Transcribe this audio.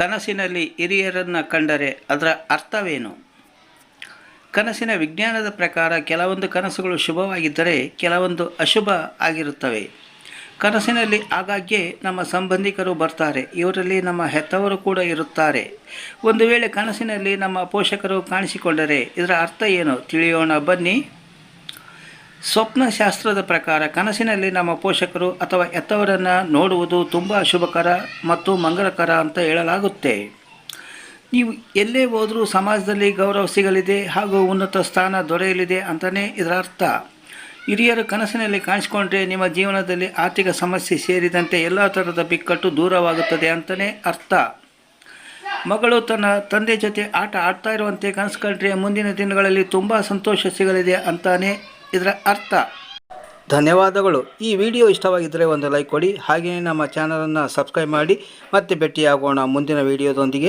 ಕನಸಿನಲ್ಲಿ ಹಿರಿಯರನ್ನು ಕಂಡರೆ ಅದರ ಅರ್ಥವೇನು? ಕನಸಿನ ವಿಜ್ಞಾನದ ಪ್ರಕಾರ ಕೆಲವೊಂದು ಕನಸುಗಳು ಶುಭವಾಗಿದ್ದರೆ ಕೆಲವೊಂದು ಅಶುಭ ಆಗಿರುತ್ತವೆ. ಕನಸಿನಲ್ಲಿ ಆಗಾಗ್ಗೆ ನಮ್ಮ ಸಂಬಂಧಿಕರು ಬರ್ತಾರೆ, ಇವರಲ್ಲಿ ನಮ್ಮ ಹೆತ್ತವರು ಕೂಡ ಇರುತ್ತಾರೆ. ಒಂದು ವೇಳೆ ಕನಸಿನಲ್ಲಿ ನಮ್ಮ ಪೋಷಕರು ಕಾಣಿಸಿಕೊಂಡರೆ ಇದರ ಅರ್ಥ ಏನು ತಿಳಿಯೋಣ ಬನ್ನಿ. ಸ್ವಪ್ನಶಾಸ್ತ್ರದ ಪ್ರಕಾರ ಕನಸಿನಲ್ಲಿ ನಮ್ಮ ಪೋಷಕರು ಅಥವಾ ಎತ್ತವರನ್ನು ನೋಡುವುದು ತುಂಬ ಶುಭಕರ ಮತ್ತು ಮಂಗಳಕರ ಅಂತ ಹೇಳಲಾಗುತ್ತೆ. ನೀವು ಎಲ್ಲೇ ಹೋದರೂ ಸಮಾಜದಲ್ಲಿ ಗೌರವ ಸಿಗಲಿದೆ ಹಾಗೂ ಉನ್ನತ ಸ್ಥಾನ ದೊರೆಯಲಿದೆ ಅಂತಲೇ ಇದರ ಅರ್ಥ. ಹಿರಿಯರು ಕನಸಿನಲ್ಲಿ ಕಾಣಿಸ್ಕೊಂಡ್ರೆ ನಿಮ್ಮ ಜೀವನದಲ್ಲಿ ಆರ್ಥಿಕ ಸಮಸ್ಯೆ ಸೇರಿದಂತೆ ಎಲ್ಲ ಥರದ ಬಿಕ್ಕಟ್ಟು ದೂರವಾಗುತ್ತದೆ ಅಂತಲೇ ಅರ್ಥ. ಮಗಳು ತನ್ನ ತಂದೆ ಜೊತೆ ಆಟ ಆಡ್ತಾ ಇರುವಂತೆ ಕನಸು ಕಂಡ್ರೆ ಮುಂದಿನ ದಿನಗಳಲ್ಲಿ ತುಂಬ ಸಂತೋಷ ಸಿಗಲಿದೆ ಅಂತಾನೆ ಇದರ ಅರ್ಥ. ಧನ್ಯವಾದಗಳು. ಈ ವಿಡಿಯೋ ಇಷ್ಟವಾಗಿದ್ದರೆ ಒಂದು ಲೈಕ್ ಕೊಡಿ. ಹಾಗೆಯೇ ನಮ್ಮ ಚಾನಲನ್ನು ಸಬ್ಸ್ಕ್ರೈಬ್ ಮಾಡಿ ಮತ್ತೆ ಭೇಟಿಯಾಗೋಣ ಮುಂದಿನ ವಿಡಿಯೋದೊಂದಿಗೆ.